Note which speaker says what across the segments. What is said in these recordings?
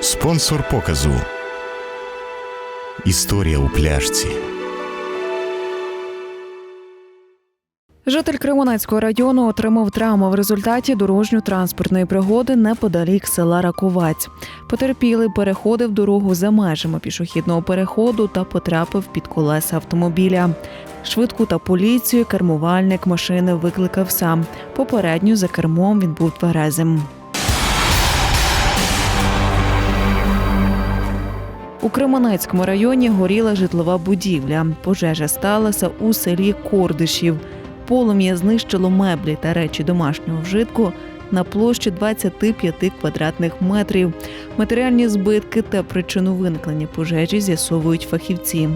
Speaker 1: Спонсор показу. Історія у пляшці.
Speaker 2: Житель Кременецького району отримав травму в результаті дорожньо-транспортної пригоди неподалік села Раковець. Потерпілий переходив дорогу за межами пішохідного переходу та потрапив під колеса автомобіля. Швидку та поліцію кермувальник машини викликав сам. Попередньо за кермом він був тверезим. У Кременецькому районі горіла житлова будівля. Пожежа сталася у селі Кордишів. Полум'я знищило меблі та речі домашнього вжитку на площі 25 квадратних метрів. Матеріальні збитки та причину виникнення пожежі з'ясовують фахівці.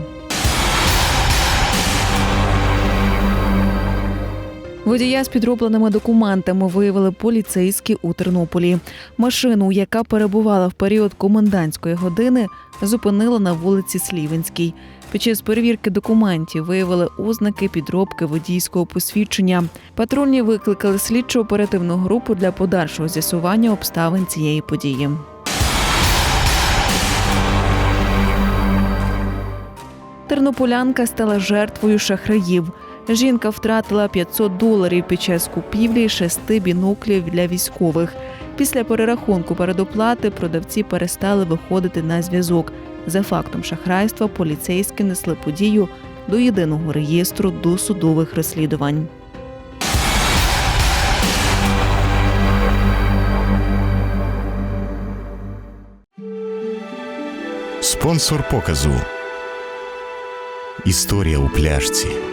Speaker 2: Водія з підробленими документами виявили поліцейські у Тернополі. Машину, яка перебувала в період комендантської години, зупинили на вулиці Слівенській. Під час перевірки документів виявили ознаки підробки водійського посвідчення. Патрульні викликали слідчо оперативну групу для подальшого з'ясування обставин цієї події. Тернополянка стала жертвою шахраїв. Жінка втратила 500 доларів під час купівлі шести біноклів для військових. Після перерахунку передоплати продавці перестали виходити на зв'язок. За фактом шахрайства поліцейські несли подію до єдиного реєстру досудових розслідувань.
Speaker 1: Спонсор показу. Історія у пляшці.